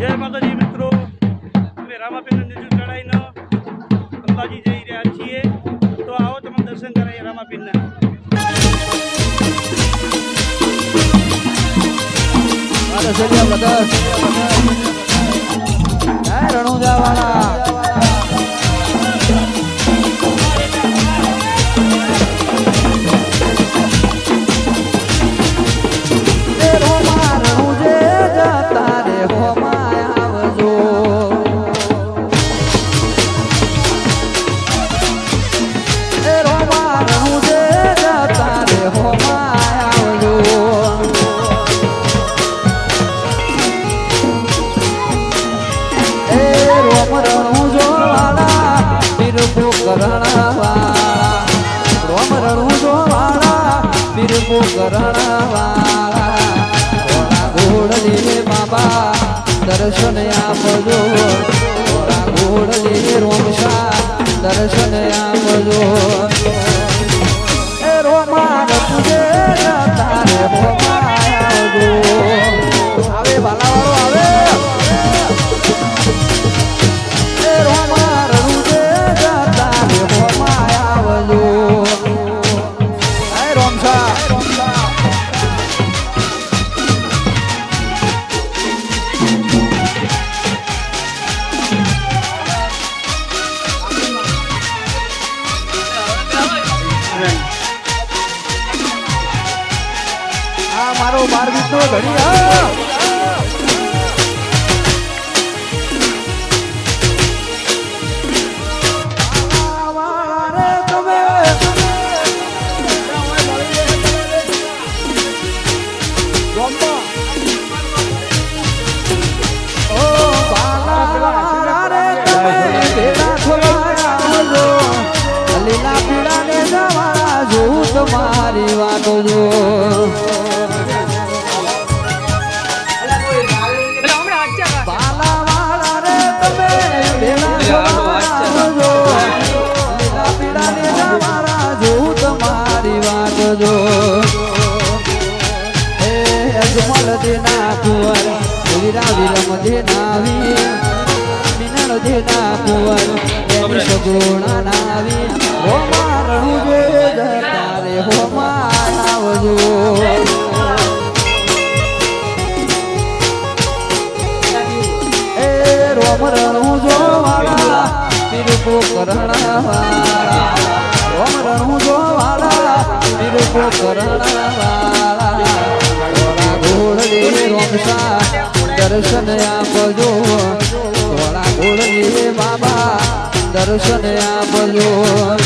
જય માતાજી મિત્રો. અમે રામાપીરનું નીચું ચડાવીને અંબાજી જઈ રહ્યા છીએ. તો આવો તમે દર્શન કરાવીએ રામાપીરના. રણુજા વાળા બાબા દર્શન આપજો પીળા ને જવાળા જોઉં તમારી દેના કુંવર વીરા વિરમ દેના વીર મિનળ દેના થોડા ઘોડલી રોમસા દર્શન આપજો. થોડા ગોળની બાબા દર્શન આપજો.